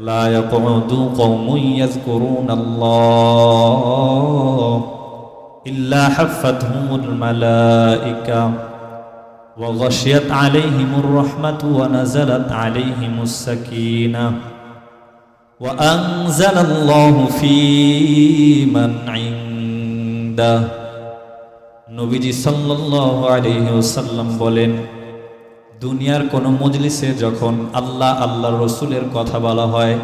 لا يقعد قوم يذكرون الله إلا حفتهم الملائكة وغشيت عليهم الرحمة ونزلت عليهم السكينة وأنزل الله في من عنده নবীজি সাল্লাল্লাহু আলাইহি ওয়াসাল্লাম বলেন দুনিয়ার কোনো মজলিসে যখন আল্লাহ আল্লাহ রসুলের কথা বলা হয়,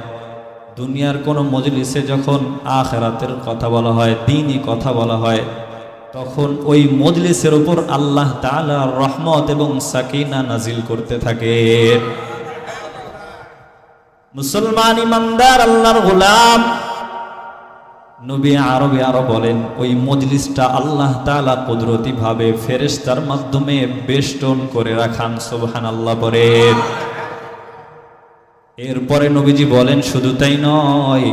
দুনিয়ার কোনো মজলিসে যখন আখেরাতের কথা বলা হয়, দিনই কথা বলা হয়, তখন ওই মজলিসের উপর আল্লাহ তাআলা রহমত এবং সাকিনা নাজিল করতে থাকে। মুসলমান ইমানদার, আল্লাহর গোলাম। নবী আরবে আরও বলেন, ওই মজলিসটা আল্লাহ তাআলা কুদরতি ভাবে ফেরেশতার মাধ্যমে বেষ্টন করে রাখান সুবহান আল্লাহ বলেন। এরপরে নবীজি বলেন, শুধু তাই নয়,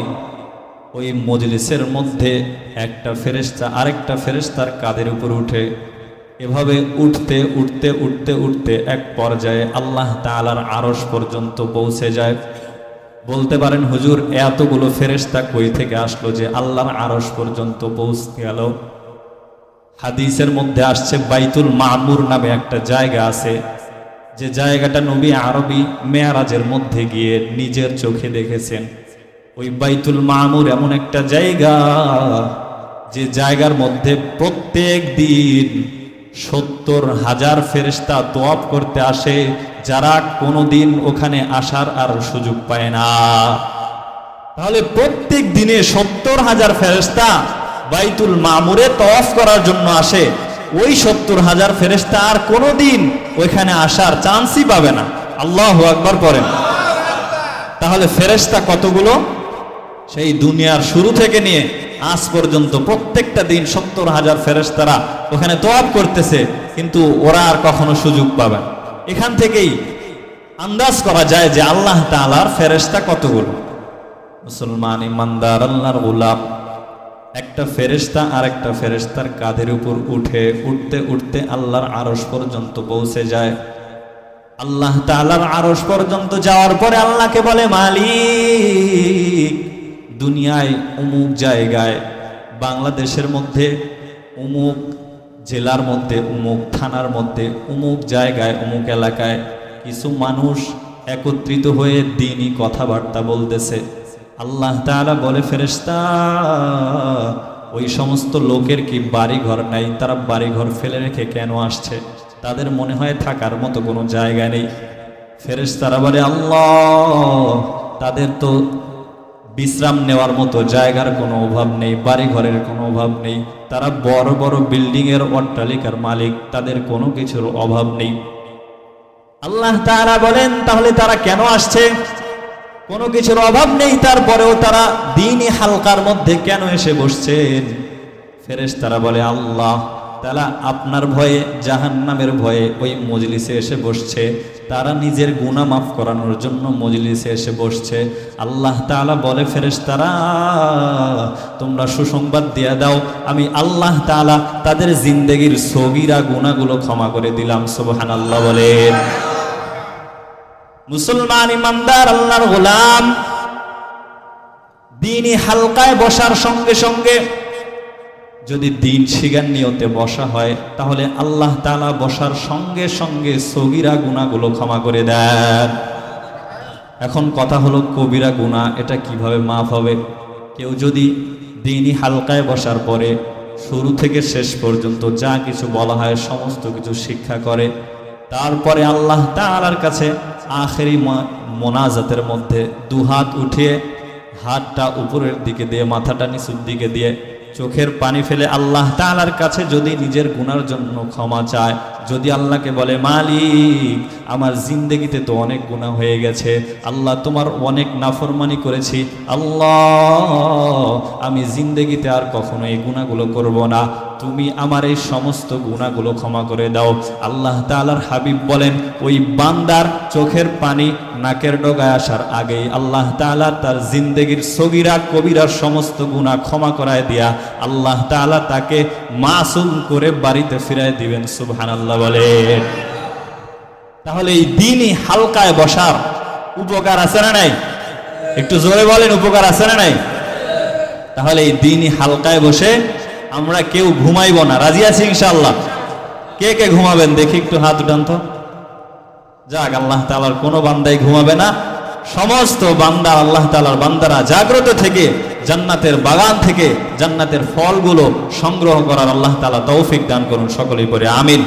ওই মজলিসের মধ্যে একটা ফেরেশতা, আরেকটা ফেরেশতার কাদের উপর উঠে, এভাবে উঠতে উঠতে উঠতে উঠতে এক পর্যায়ে আল্লাহ তাআলার আরশ পর্যন্ত পৌঁছে যায়। বলতে পারেন, হুজুর, এতগুলো ফেরেশতা কই থেকে আসলো যে আল্লাহর আরশ পর্যন্ত পৌঁছে গেল? হাদিসের মধ্যে আসছে, বাইতুল মামুর নামে একটা জায়গা আছে। যে জায়গাটা নবী আরবি মেয়ারাজের মধ্যে গিয়ে নিজের চোখে দেখেছেন। ওই বাইতুল মামুর এমন একটা জায়গা যে জায়গার মধ্যে প্রত্যেক দিন সত্তর হাজার ফেরিস্তা তোয়াব করতে আসে। যারা কোনোদিন ওখানে আসার আর সুযোগ পায় না। তাহলে প্রত্যেক দিনে সত্তর হাজার ফেরেস্তা বাইতুল মামুরে তওয়াফ করার জন্য আসে। ওই সত্তর হাজার ফেরেস্তা আর কোনোদিন ওইখানে আসার চান্সই পাবে না। আল্লাহ আকবার করেন তাহলে ফেরেস্তা কতগুলো? সেই দুনিয়ার শুরু থেকে নিয়ে আজ পর্যন্ত প্রত্যেকটা দিন সত্তর হাজার ফেরেস্তারা ওখানে তোয়াব করতেছে, কিন্তু ওরা আর কখনো সুযোগ পাবে না। এখান থেকেই আন্দাজ করা যায় যে আল্লাহ তাআলার ফেরেস্তা কতগুলো? মুসলমান, ইমানদার, আল্লাহর গোলাপ একটা ফেরেস্তা আর একটা ফেরেস্তার কাঁধের উপর উঠে, উঠতে উঠতে আল্লাহর আরশ পর্যন্ত পৌঁছে যায়। আল্লাহ তাআলার আরশ পর্যন্ত যাওয়ার পরে আল্লাহকে বলে, মালিক, দুনিয়ায় অমুক জায়গায়, বাংলাদেশের মধ্যে অমুক জেলার মধ্যে, উমুক থানার মধ্যে, উমুক জায়গায় অমুক এলাকায় কিছু মানুষ একত্রিত হয়ে দিনই কথাবার্তা বলতেছে। আল্লাহ তাআলা বলে, ফেরেশতা, ওই সমস্ত লোকের কি বাড়ি ঘর নাই? তারা বাড়ি ঘর ফেলে রেখে কেন আসছে? তাদের মনে হয় থাকার মতো কোনো জায়গা নেই। ফেরেশতারা বলে, আল্লাহ, তাদের তো বিশ্রাম নেওয়ার মতো জায়গার কোনো অভাব নেই বাড়ি ঘরের কোনো অভাব নেই। তারা বড় বড় বিল্ডিং এর অট্টালিকার মালিক, তাদের কোনো কিছুর অভাব নেই। আল্লাহ তারা বলেন, তাহলে তারা কেন আসছে? কোনো কিছুর অভাব নেই, তারপরেও তারা দিনই হালকার মধ্যে কেন এসে বসছেন? ফেরেশ তারা বলে, আল্লাহ তারা আপনার ভয়ে, জাহান্নামের ভয়ে ওই মজলিসে এসে বসছে। তারা নিজের গুনাহ মাফ করানোর জন্য মজলিসে এসে বসছে। আল্লাহ তাআলা বলে ফেরেশ তারা তোমরা সুসংবাদ দিয়ে দাও। আমি আল্লাহ তাআলা তাদের জিন্দেগির সগিরা গুনাহগুলো ক্ষমা করে দিলাম, সুবহানাল্লাহ বলেন মুসলমান ইমানদার, আল্লাহর গোলাম। দিনই হালকায় বসার সঙ্গে সঙ্গে যদি দিন শিগার নিয়তে বসা হয়, তাহলে আল্লাহ তাআলা বসার সঙ্গে সঙ্গে সগিরা গুণাগুলো ক্ষমা করে দেন। এখন কথা হলো কবিরা গুণা, এটা কীভাবে মাফ হবে? কেউ যদি দিনই হালকায় বসার পরে শুরু থেকে শেষ পর্যন্ত যা কিছু বলা হয়, সমস্ত কিছু শিক্ষা করে, তারপরে আল্লাহ তাআলার কাছে আখেরি মোনাজাতের মধ্যে দুহাত উঠিয়ে হাতটা উপরের দিকে দিয়ে, মাথাটা নিচুর দিকে দিয়ে চোখের পানি ফেলে আল্লাহ তালার কাছে যদি নিজের গুনার জন্য ক্ষমা চায় যদি আল্লাহকে বলে, মালিক, আমার জিন্দেগিতে তো অনেক গুনাহ হয়ে গেছে, আল্লাহ তোমার অনেক নাফরমানি করেছি, আল্লাহ, আমি জিন্দেগিতে আর কখনো এই গুনাহগুলো করব না। তুমি আমার এই সমস্ত গুণাগুলো ক্ষমা করে দাও। আল্লাহ তাআলার হাবিব বলেন, ওই বান্দার চোখের পানি নাকের ডগায় আসার আগেই আল্লাহ তাআলা তার জিন্দেগির সগিরা কবিরার সমস্ত গুণা ক্ষমা করায় দিয়া আল্লাহ তাআলা তাকে মাসুম করে বাড়িতে ফিরায় দিবেন সুবহানাল্লাহ বলেন তাহলে এই দিনই হালকায় বসার উপকার আছে না নাই? একটু জোরে বলেন, উপকার আছে না নাই? তাহলে এই দিনই হালকায় বসে আমরা কেউ ঘুমাইব না। রাজি আছি ইনশাআল্লাহ? কে কে ঘুমাবেন? দেখি একটু হাত উঠান তো। যাক, আল্লাহ তালার কোনো বান্দাই ঘুমাবে না। সমস্ত বান্দা আল্লাহ তালার বান্দারা জাগ্রত থেকে জান্নাতের বাগান থেকে জান্নাতের ফলগুলো সংগ্রহ করার আল্লাহ তালা তৌফিক দান করুন সকলেই পরে আমিন।